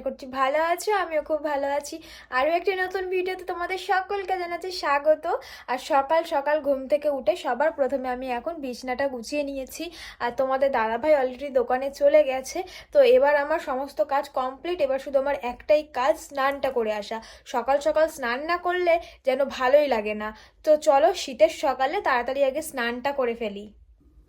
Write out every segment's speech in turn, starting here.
আশা করছি ভালো আছো, আমিও খুব ভালো আছি। আরও একটি নতুন ভিডিওতে তোমাদের সকলকে জানাচ্ছি স্বাগত। আর সকাল সকাল ঘুম থেকে উঠে সবার প্রথমে আমি এখন বিছনাটা গুছিয়ে নিয়েছি। আর তোমাদের দাদাভাই অলরেডি দোকানে চলে গেছে। তো এবার আমার সমস্ত কাজ কমপ্লিট এবার শুধু আমার একটাই কাজ, স্নানটা করে আসা। সকাল সকাল স্নান না করলে যেন ভালোই লাগে না। তো চলো শীতের সকালে তাড়াতাড়ি আগে স্নানটা করে ফেলি।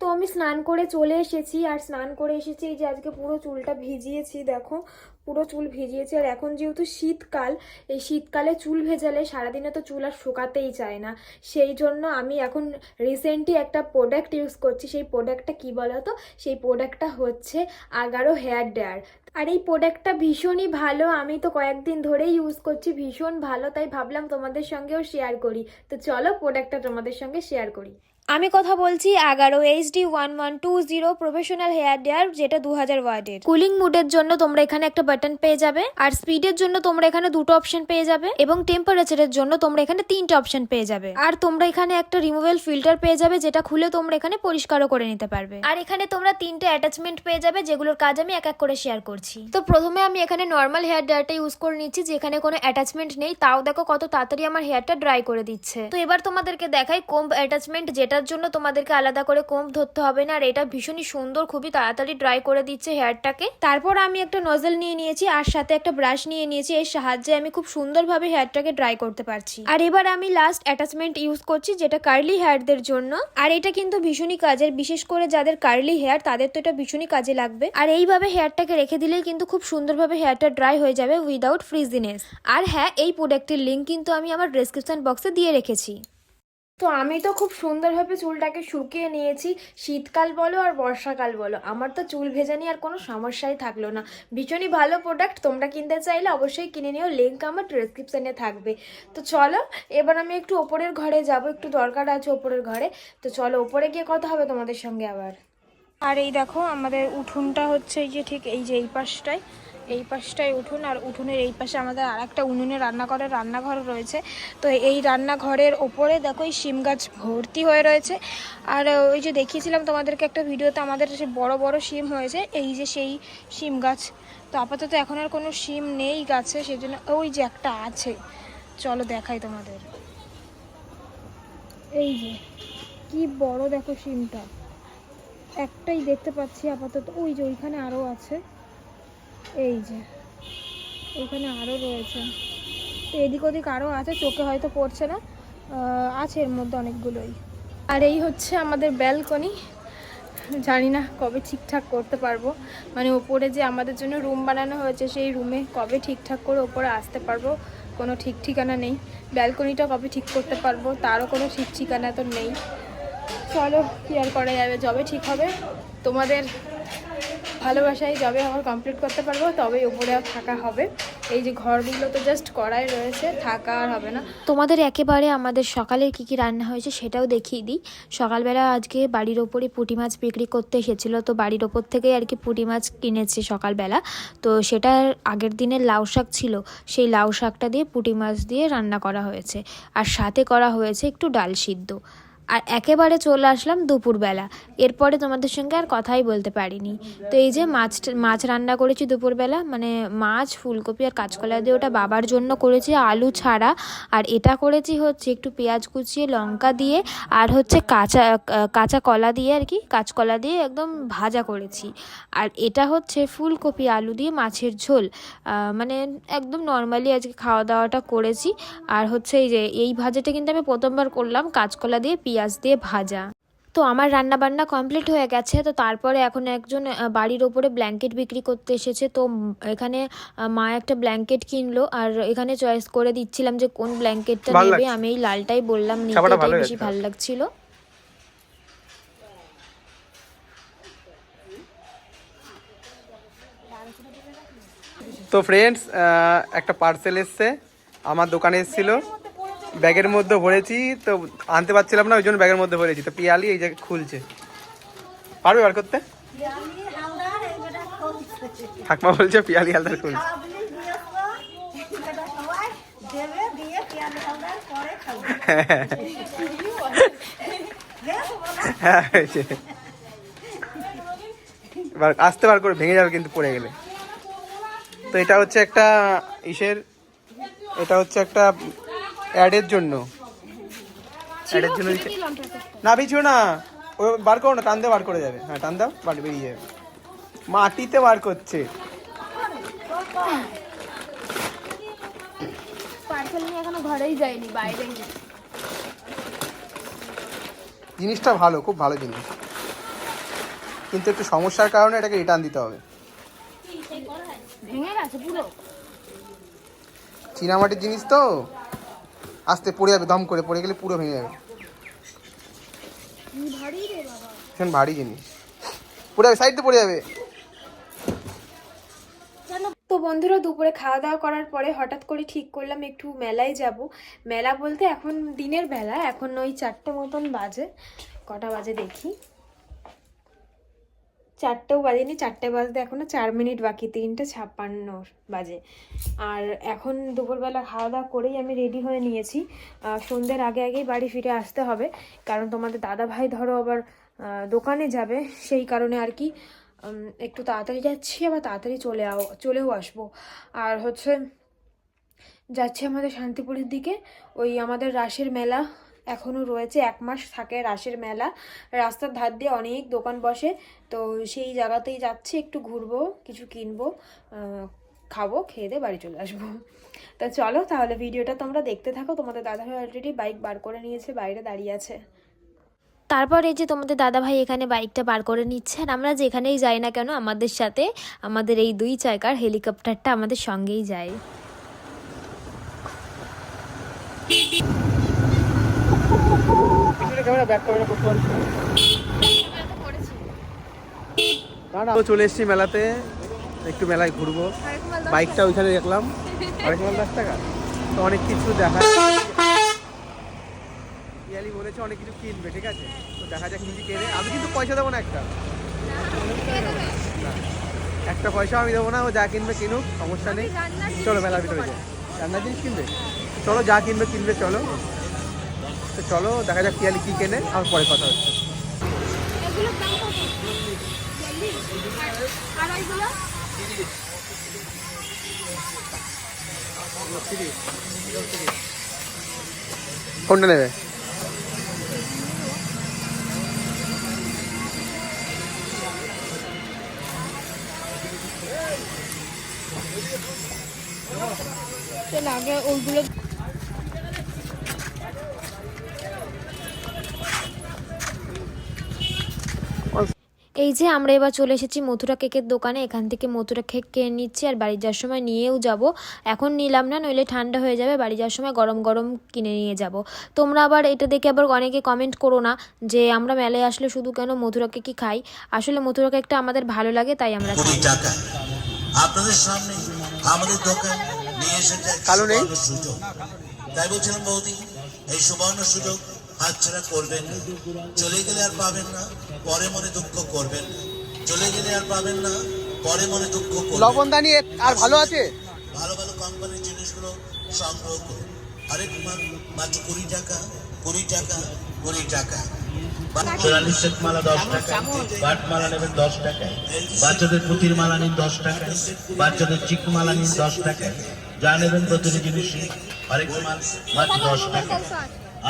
তো আমি স্নান করে চলে এসেছি, আর স্নান করে এসেছি এই যে আজকে পুরো চুলটা ভিজিয়েছি, দেখো। পুরো চুল ভিজিয়েছি। আর এখন যেহেতু শীতকাল, এই শীতকালে চুল ভেজালে সারাদিনে তো চুল আর শুকাতেই চায় না। সেই জন্য আমি এখন রিসেন্টলি একটা প্রোডাক্ট ইউজ করছি। সেই প্রোডাক্টটা কী বলো তো সেই প্রোডাক্টটা হচ্ছে আগারো হেয়ার ড্রায়ার আর এই প্রোডাক্টটা ভীষণই ভালো। আমি তো কয়েকদিন ধরেই ইউজ করছি, ভীষণ ভালো। তাই ভাবলাম তোমাদের সঙ্গেও শেয়ার করি। তো চলো প্রোডাক্টটা তোমাদের সঙ্গে শেয়ার করি। আমি কথা বলছি এগারো HD one one two zero professional hair dryer যেটা দু হাজার ওয়ার্ডের। কুলিং মুডের জন্য তোমরা এখানে একটা বাটন পেয়ে যাবে আর স্পিডের জন্য তোমরা এখানে দুটো অপশন পেয়ে যাবে এবং টেম্পারেচারের জন্য তোমরা এখানে তিনটে অপশন পেয়ে যাবে। আর তোমরা এখানে একটা রিমুভেল ফিল্টার পেয়ে যাবে যেটা খুলে তোমরা এখানে পরিষ্কারও করে নিতে পারবে। আর এখানে তোমরা তিনটে অ্যাটাচমেন্ট পেয়ে যাবে যেগুলোর কাজ আমি এক এক করে শেয়ার করছি। তো প্রথমে আমি এখানে নর্মাল হেয়ার ড্রায়ারটা ইউজ করে নিচ্ছি যেখানে কোনো অ্যাটাচমেন্ট নেই। তাও দেখো কত তাড়াতাড়ি আমার হেয়ারটা ড্রাই করে দিচ্ছে। তো এবার তোমাদেরকে দেখাই কোম্ব অ্যাটাচমেন্ট যেটার জন্য তোমাদেরকে আলাদা করে কোম্ব ধরতে হবে না, আর এটা ভীষণই সুন্দর, খুবই তাড়াতাড়ি ড্রাই করে দিচ্ছে হেয়ারটাকে তারপর আমি একটা নজল নিয়ে নিয়েছি, আর সাথে একটা ব্রাশ নিয়ে নিয়েছি, এর সাহায্যে আমি খুব সুন্দরভাবে হেয়ারটাকে ড্রাই করতে পারছি। আর এবার আমি লাস্ট অ্যাটাচমেন্ট ইউজ করছি, যেটা কার্লি হেয়ারদের জন্য। আর এটা কিন্তু ভীষণই কাজের, বিশেষ করে যাদের কার্লি হেয়ার তাদের তো এটা ভীষণই কাজে লাগবে। আর এইভাবে হেয়ারটাকে রেখে দিলেই কিন্তু খুব সুন্দরভাবে হেয়ারটা ড্রাই হয়ে যাবে উইদাউট ফ্রিজিনেস আর হ্যাঁ এই প্রোডাক্টের লিঙ্ক কিন্তু আমি আমার ডেসক্রিপশন বক্সে দিয়ে রেখেছি। তো আমি তো খুব সুন্দরভাবে চুলটাকে শুকিয়ে নিয়েছি। শীতকাল বলো আর বর্ষাকাল বলো, আমার তো চুল ভেজা নিয়ে আর কোনো সমস্যাই থাকল না। ভীষণই ভালো প্রোডাক্ট তোমরা কিনতে চাইলে অবশ্যই কিনে নিও লিঙ্ক আমার ডিসক্রিপশানে থাকবে। তো চলো, এবার আমি একটু ওপরের ঘরে যাব, একটু দরকার আছে ওপরের ঘরে। তো চলো, ওপরে গিয়ে কথা হবে তোমাদের সঙ্গে আবার। আর এই দেখো, আমাদের উঠোনটা হচ্ছে এই যে ঠিক এই যে এই পাশটায়। এই পাশটায় উঠুন আর উঠোনের এই পাশে আমাদের আর একটা উনুনে রান্না করার রান্নাঘর রয়েছে। তো এই রান্নাঘরের ওপরে দেখো এই শিম গাছ ভর্তি হয়ে রয়েছে। আর ওই যে দেখিয়েছিলাম তোমাদেরকে একটা ভিডিওতে আমাদের সে বড় বড় শিম হয়েছে, এই যে সেই শিম গাছ। তো আপাতত এখন আর কোনো শিম নেই গাছে সেই জন্য ওই যে একটা আছে। চলো দেখাই তোমাদের। এই যে, কি বড় দেখো শিমটা। একটাই দেখতে পাচ্ছি আপাতত। ওই যে ওইখানে আরও আছে। এই যে, এখানে আরও রয়েছে। তো এদিক ওদিক আরও আছে, চোখে হয়তো পড়ছে না। আছে এর মধ্যে অনেকগুলোই। আর এই হচ্ছে আমাদের ব্যালকনি। জানি না কবে ঠিকঠাক করতে পারব। মানে ওপরে যে আমাদের জন্য রুম বানানো হয়েছে, সেই রুমে কবে ঠিকঠাক করে ওপরে আসতে পারব, কোনো ঠিক ঠিকানা নেই। ব্যালকনিটা কবে ঠিক করতে পারব, তারও কোনো ঠিক ঠিকানা তো নেই। চলো কি আর করা যাবে, যবে ঠিক হবে। তোমাদের ভালোবাসায় যবে আমার কমপ্লিট করতে পারব, তবেই উপরে থাকা হবে। এই যে ঘরগুলো তো জাস্ট করাই রয়েছে, থাকা আর হবে না। তোমাদের একেবারে আমাদের সকালে কি কি রান্না হয়েছে সেটাও দেখিয়ে দিই। সকালবেলা আজকে বাড়ির ওপরে পুঁটি মাছ বিক্রি করতে এসেছিল, তো বাড়ির ওপর থেকেই আর কি পুঁটি মাছ কিনেছি সকালবেলা। তো সেটার আগের দিনের লাউ শাক ছিল, সেই লাউ শাকটা দিয়ে পুঁটি মাছ দিয়ে রান্না করা হয়েছে। আর সাথে করা হয়েছে একটু ডাল সিদ্ধ। আর একেবারে চলে আসলাম দুপুরবেলা। এরপরে তোমাদের সঙ্গে আর কথাই বলতে পারিনি। তো এই যে মাছ মাছ রান্না করেছি দুপুরবেলা মানে মাছ, ফুলকপি আর কাঁচকলা দিয়ে ওটা বাবার জন্য করেছি আলু ছাড়া। আর এটা করেছি হচ্ছে একটু পেঁয়াজ কুচিয়ে, লঙ্কা দিয়ে আর হচ্ছে কাঁচা কাঁচা কলা দিয়ে আর কি, কাঁচকলা দিয়ে একদম ভাজা করেছি। আর এটা হচ্ছে ফুলকপি আলু দিয়ে মাছের ঝোল। মানে একদম নর্মালি আজকে খাওয়া দাওয়াটা করেছি। আর হচ্ছে এই যে এই ভাজাটা কিন্তু আমি প্রথমবার করলাম, কাঁচকলা দিয়ে পেঁয়াজ দিয়ে ভাজা। তো আমার রান্না বান্না কমপ্লিট হয়ে গেছে। তো তারপরে এখন একজন বাড়ির ওপরে ব্ল্যাঙ্কেট বিক্রি করতে এসেছে। তো এখানে মা একটা ব্ল্যাঙ্কেট কিনলো। আর এখানে চয়েস করে দিচ্ছিলাম যে কোন ব্ল্যাঙ্কেটটা নেবে। আমি এই লালটাই বললাম নিতে বেশি। ভালো লাগছিল। তো ফ্রেন্ডস একটা পার্সেল এসছে। আমার দোকানে এসেছিল। ব্যাগের মধ্যে ভরেছি, তো আনতে পারছিলাম না, ওই জন্য ব্যাগের মধ্যে ভরেছি। তো পিয়ালি এই জায়গায় খুলছে। পারবে বার করতে? ঠাকমা বলছে পিয়ালি হালদার খুলছে। হ্যাঁ হয়েছে বার, আসতে বার করে ভেঙে যাবে কিন্তু পড়ে গেলে। তো এটা হচ্ছে একটা ইসের, এটা হচ্ছে একটা অ্যাডের জন্য। অ্যাডের জন্য না পিছু না। ও বার করো না টান দিয়ে বার করে যাবে। হ্যাঁ টান দাও বার বেরিয়ে যাবে। মাটিতে বার করছে। পার্সেল নিয়ে এখনও ঘরেই যায়নি বাইরেই জিনিসটা ভালো খুব ভালো জিনিস। কিন্তু একটু সমস্যার কারণে এটাকে রিটার্ন দিতে হবে। ভেঙে গেছে পুরো। চীনামাটির জিনিস তো? আস্তে পড়ে যাবে দম করে পড়ে গেলে পুরো ভেঙে যাবে। ভারী রে বাবা। ভীষণ ভারী জিনিস। পড়ে যাবে সাইডে পড়ে যাবে। তো বন্ধুরা দুপুরে খাওয়া দাওয়া করার পরে হঠাৎ করে ঠিক করলাম একটু মেলায় যাব। মেলা বলতে এখন দিনের বেলা এখন ওই চারটে মতন বাজে কটা বাজে দেখি। চারটেও বাজেনি, চারটে বাজতে এখনও চার মিনিট বাকি, তিনটে ছাপ্পান্ন বাজে। আর এখন দুপুরবেলা খাওয়া দাওয়া করেই আমি রেডি হয়ে নিয়েছি। সন্ধ্যের আগে আগেই বাড়ি ফিরে আসতে হবে, কারণ তোমাদের দাদা ভাই ধরো আবার দোকানে যাবে, সেই কারণে আর কি একটু তাড়াতাড়ি যাচ্ছি, আবার তাড়াতাড়ি চলে চলেও আসব। আর হচ্ছে, যাচ্ছি আমাদের শান্তিপুরের দিকে, ওই আমাদের রাসের মেলা এখনও রয়েছে, এক মাস থাকে রাসের মেলা। রাস্তার ধার দিয়ে অনেক দোকান বসে, তো সেই জায়গাতেই যাচ্ছি, একটু ঘুরবো, কিছু কিনবো খাব, খেয়ে দিয়ে বাড়ি চলে আসব। তা চলো তাহলে ভিডিওটা তোমরা দেখতে থাকো, তোমাদের দাদাভাই অলরেডি বাইক বার করে নিয়েছে, বাইরে দাঁড়িয়ে আছে। তারপর এই যে তোমাদের দাদাভাই এখানে বাইকটা বার করে নিচ্ছে, আর আমরা যেখানেই যাই না কেন, আমাদের সাথে আমাদের এই দুই চাকার হেলিকপ্টারটা আমাদের সঙ্গেই যায়। ব্যাক ক্যামেরা করতে পারছি তো চলে এসেছি মেলাতে। একটু মেলায় ঘুরবো। বাইকটা ওইখানে দেখলাম। আরেক দশ টাকা। তো অনেক কিছু দেখা ইয়ালি বলেছে অনেক কিছু কিনবে ঠিক আছে? তো দেখা যাক কিছু কেনে। আমি কিন্তু পয়সা দেবো না একটা। না। একটা পয়সা আমি দেবো না ও যা কিনবে কিনুক সমস্যা নেই। চলো মেলার ভিতরে যাই। রান্নার জিনিস কিনবে? চলো যা কিনবে কিনবে চলো। তো চলো দেখা যাক পিয়ালি কি কেনে আমার পরে কথা হচ্ছে। কোনটা নেবে? আগে ওইগুলো এই যে আমরা এবার চলে এসেছি মথুরা কেকের দোকানে এখান থেকে মথুরা কেক কিনে নিচ্ছি আর বাড়ি যাওয়ার সময় নিয়েও যাব। এখন নিলাম না নইলে ঠান্ডা হয়ে যাবে বাড়ি যাওয়ার সময় গরম গরম কিনে নিয়ে যাব। তোমরা আবার এটা দেখে আবার অনেকে কমেন্ট করো না যে আমরা মেলায় আসলে শুধু কেন মথুরা কেকই খাই। আসলে মথুরা কেকটা আমাদের ভালো লাগে তাই আমরা খাই। আপনাদের সামনে আমাদের দোকান নিয়ে এসেছে কালো নেই? তাই বলছিলাম বৌদি এই সুবর্ণ সুযোগ হাতছাড়া করবেন না। চলে গেলে আর পাবেন না পরে মনে দুঃখ করবেন না। চলে গেলে আর পাবেন না পরে মনে দুঃখ করবেন লবণদানি আর ভালো আছে? ভালো ভালো কোম্পানির জিনিসগুলো সংগ্রহ করুন। আরেক মা- মাত্র কুড়ি টাকা কুড়ি টাকা কুড়ি টাকা। সেট মালা দশ মালা নেবেন দশ টাকায়। বাচ্চাদের পুঁতির মালা নিন দশ টাকায়। বাচ্চাদের চিক মালা নিন দশ টাকায়। যা নেবেন প্রতিটি জিনিস আরেক মাল মাত্র দশ টাকা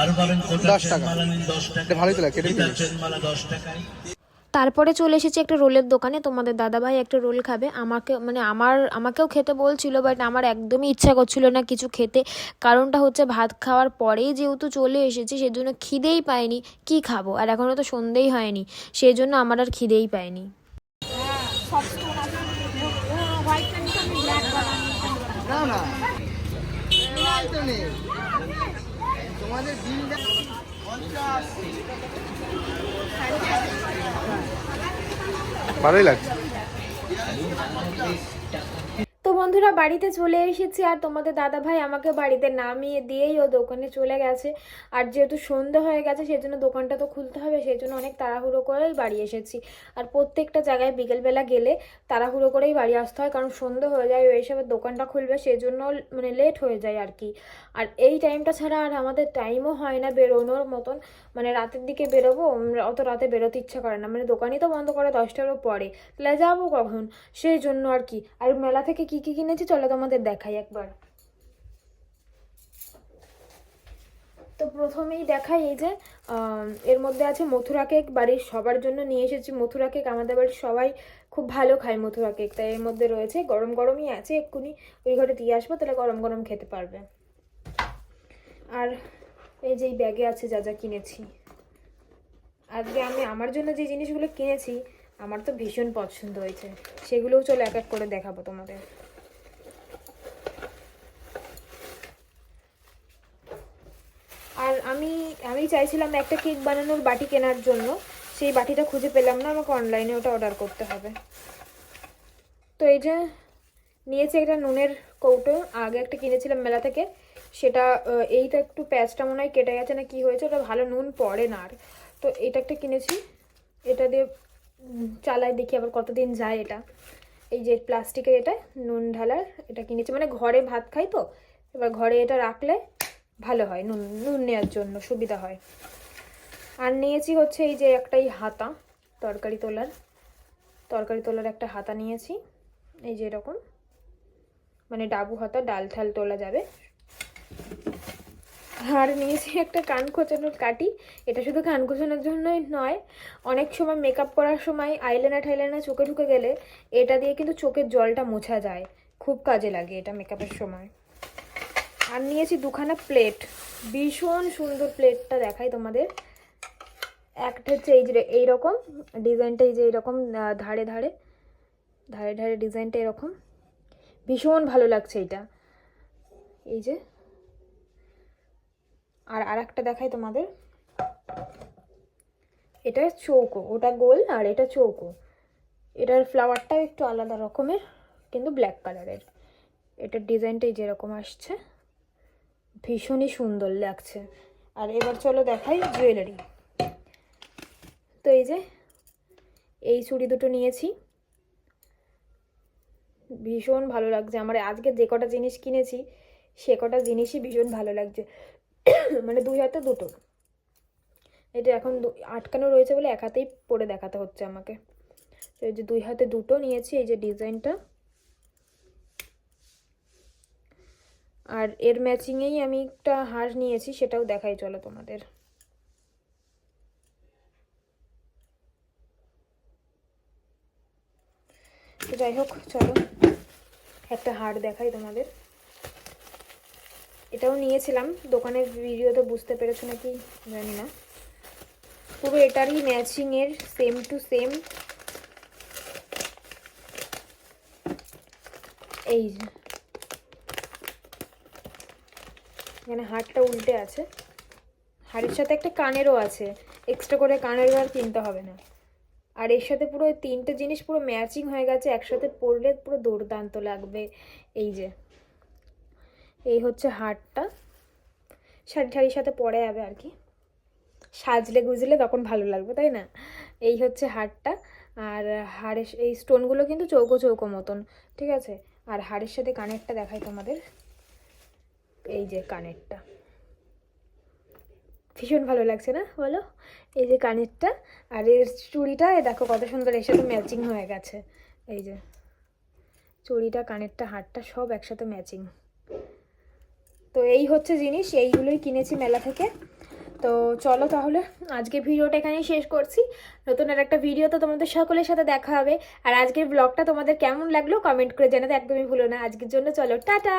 আরও পাবেন কোটার 10 চেন টাকা। মালা নিন দশ টাকা। এটা ভালোই তো লাগে, কেটে গীতার দিবি? চেন মালা দশ টাকায়। তারপরে চলে এসেছি একটা রোলের দোকানে তোমাদের দাদাভাই একটা রোল খাবে। আমাকে মানে আমার আমাকেও খেতে বলছিল বাট আমার একদমই ইচ্ছা করছিল না কিছু খেতে। কারণটা হচ্ছে ভাত খাওয়ার পরেই যেহেতু চলে এসেছি সেজন্য খিদেই পাইনি কি খাব? আর এখনও তো সন্ধেই হয়নি সেই জন্য আমার আর খিদেই পায়নি না না। ভালোই লাগছে। তো বন্ধুরা, বাড়িতে চলে এসেছি আর তোমাদের দাদা ভাই আমাকে বাড়িতে নামিয়ে দিয়েই ও দোকানে চলে গেছে। আর যেহেতু সন্ধে হয়ে গেছে সেই জন্য দোকানটা তো খুলতে হবে সেই জন্য অনেক তাড়াহুড়ো করেই বাড়ি এসেছি। আর প্রত্যেকটা জায়গায় বিকেলবেলা গেলে তাড়াহুড়ো করেই বাড়ি আসতে হয়, কারণ সন্ধে হয়ে যায়, ওই হিসাবে দোকানটা খুলবে সেই জন্য মানে লেট হয়ে যায় আর কি। আর এই টাইমটা ছাড়া আর আমাদের টাইমও হয় না বেরোনোর মতন। মানে রাতের দিকে বেরোবো অত রাতে বেরোতে ইচ্ছা করে না। মানে দোকানই তো বন্ধ করে, দশটারও পরে। তাহলে যাব কখন? সেই জন্য আর কি। আর মেলা থেকে কি কি কিনেছি? চলো তোমাদের দেখাই একবার। তো প্রথমেই দেখাই এই যে এর মধ্যে আছে মথুরা কেক। বাড়ির সবার জন্য নিয়ে এসেছি মথুরা কেক। আমাদের বাড়ির সবাই খুব ভালো খায় মথুরা কেক। তাই এর মধ্যে রয়েছে গরম গরমই আছে এক্ষুনি। ওই ঘরে দিয়ে আসব, তাহলে গরম গরম খেতে পারবে। আর এই যে ব্যাগে আছে যা যা কিনেছি। আজকে আমি আমার জন্য যে জিনিসগুলো কিনেছি, আমার তো ভীষণ পছন্দ হয়েছে। সেগুলোও চলো এক এক করে দেখাবো তোমাদের আর আমি আমি চাইছিলাম একটা কেক বানানোর বাটি কেনার জন্য। সেই বাটিটা খুঁজে পেলাম না, আমাকে অনলাইনে ওটা অর্ডার করতে হবে। তো এই যে নিয়েছি একটা নুনের কৌটো, আগে একটা কিনেছিলাম মেলা থেকে। সেটা এইটা একটু প্যাচটা মনে হয় কেটে গেছে না কি হয়েছে, ওটা ভালো নুন পড়ে না আর। তো এটা একটা কিনেছি। এটা দিয়ে চালাই দেখি আবার কতদিন যায় এটা। এই যে প্লাস্টিকের এটা, নুন ঢালার, এটা কিনেছি। মানে ঘরে ভাত খাই তো, এবার ঘরে এটা রাখলে ভালো হয়, নুন নুন নেওয়ার জন্য সুবিধা হয়। আর নিয়েছি হচ্ছে এই যে একটাই হাতা, তরকারি তোলার। তরকারি তোলার একটা হাতা নিয়েছি, এই যে এরকম। মানে ডাবু হাতা, ডাল ঠাল তোলা যাবে। আর নিয়েছি একটা কান খোঁচানোর কাটি এটা শুধু কান খোঁচানোর জন্যই নয়, অনেক সময় মেকআপ করার সময় আইলাইনার টাইলাইনার চোখে ঢুকে গেলে এটা দিয়ে কিন্তু চোখের জলটা মোছা যায়, খুব কাজে লাগে এটা মেকআপের সময়। আর নিয়েছি দুখানা প্লেট ভীষণ সুন্দর প্লেটটা দেখাই তোমাদের। একটা হচ্ছে এই যে এইরকম ডিজাইনটা এই যে এইরকম ধারে ধারে ধারে ধারে ডিজাইনটা এরকম। ভীষণ ভালো লাগছে এটা। এই যে। আর আর একটা দেখাই তোমাদের। এটা চৌকো, ওটা গোল আর এটা চৌকো। এটার ফ্লাওয়ারটা একটু আলাদা রকমের, কিন্তু ব্ল্যাক কালারের এটার ডিজাইনটাই যেরকম আসছে। ভীষণই সুন্দর লাগছে। আর এবার চলো দেখাই জুয়েলারি তো এই যে, এই চুড়ি দুটো নিয়েছি। ভীষণ ভালো লাগছে। আমার আজকে যে কটা জিনিস কিনেছি, সে কটা জিনিসই ভীষণ ভালো লাগছে। মানে দুই হাতে দুটো। এটা এখন আটকানো রয়েছে বলে এক হাতেই পরে দেখাতে হচ্ছে আমাকে। এই যে দুই হাতে দুটো নিয়েছি, এই যে ডিজাইনটা। আর এর ম্যাচিংয়েই আমি একটা হার নিয়েছি, সেটাও দেখাই, চলো তোমাদের। যাই হোক, চলো। একটা হার দেখাই তোমাদের। এটাও নিয়েছিলাম, দোকানের ভিডিওতে বুঝতে পেরেছ নাকি, জানি না। পুরো এটারই ম্যাচিংয়ের সেম টু সেম এই যে। এখানে হারটা উল্টে আছে। হারের সাথে একটা কানেরও আছে। এক্সট্রা করে কানেরও আর কিনতে হবে না। আর এর সাথে পুরো তিনটে জিনিস পুরো ম্যাচিং হয়ে গেছে। একসাথে পরলে পুরো দুর্দান্ত লাগবে। এই যে। এই হচ্ছে হারটা। শাড়ি ঠাড়ির সাথে পরে যাবে আর কি। সাজলে গুজলে তখন ভালো লাগবে, তাই না? এই হচ্ছে হারটা। আর হাড়ের এই স্টোনগুলো কিন্তু চৌকো চৌকো মতন, ঠিক আছে? আর হাড়ের সাথে কানেরটা দেখাই তোমাদের। এই যে কানেরটা। ভীষণ ভালো লাগছে না বলো? এই যে কানেরটা আর এর চুড়িটা দেখো কত সুন্দর এর সাথে ম্যাচিং হয়ে গেছে। এই যে চুড়িটা, কানেরটা, হারটা সব একসাথে ম্যাচিং তো এই হচ্ছে জিনিস, এইগুলোই কিনেছি মেলা থেকে। তো চলো তাহলে আজকে ভিডিওটা এখানেই শেষ করছি। নতুন আর একটা ভিডিও তো তোমাদের সকলের সাথে দেখা হবে। আর আজকের ব্লগটা তোমাদের কেমন লাগল কমেন্ট করে জানাতে একদমই ভুলো না। আজকের জন্য চলো, টাটা!